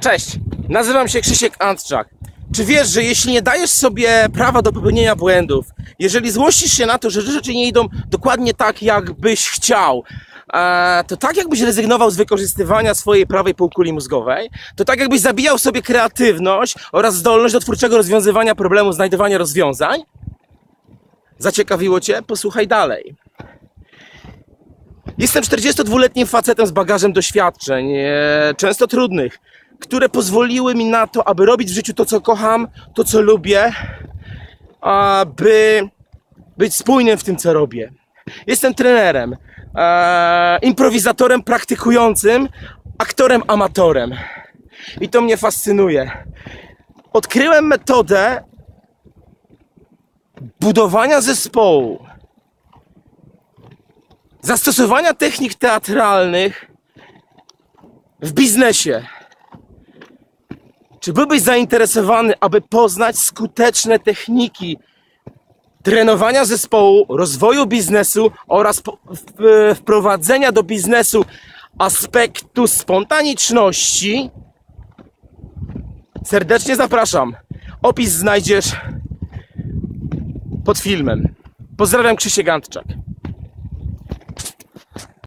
Cześć, nazywam się Krzysiek Antczak. Czy wiesz, że jeśli nie dajesz sobie prawa do popełnienia błędów, jeżeli złościsz się na to, że rzeczy nie idą dokładnie tak, jak byś chciał, e, to tak jakbyś rezygnował z wykorzystywania swojej prawej półkuli mózgowej, to tak jakbyś zabijał sobie kreatywność oraz zdolność do twórczego rozwiązywania problemów, znajdowania rozwiązań, zaciekawiło Cię? Posłuchaj dalej. Jestem 42-letnim facetem z bagażem doświadczeń, e, często trudnych, które pozwoliły mi na to, aby robić w życiu to, co kocham, to, co lubię, aby być spójnym w tym, co robię. Jestem trenerem, e, improwizatorem praktykującym, aktorem amatorem. I to mnie fascynuje. Odkryłem metodę budowania zespołu zastosowania technik teatralnych w biznesie. Czy byłbyś zainteresowany, aby poznać skuteczne techniki trenowania zespołu, rozwoju biznesu oraz wprowadzenia do biznesu aspektu spontaniczności? Serdecznie zapraszam. Opis znajdziesz pod filmem. Pozdrawiam Krzysiek Antczak.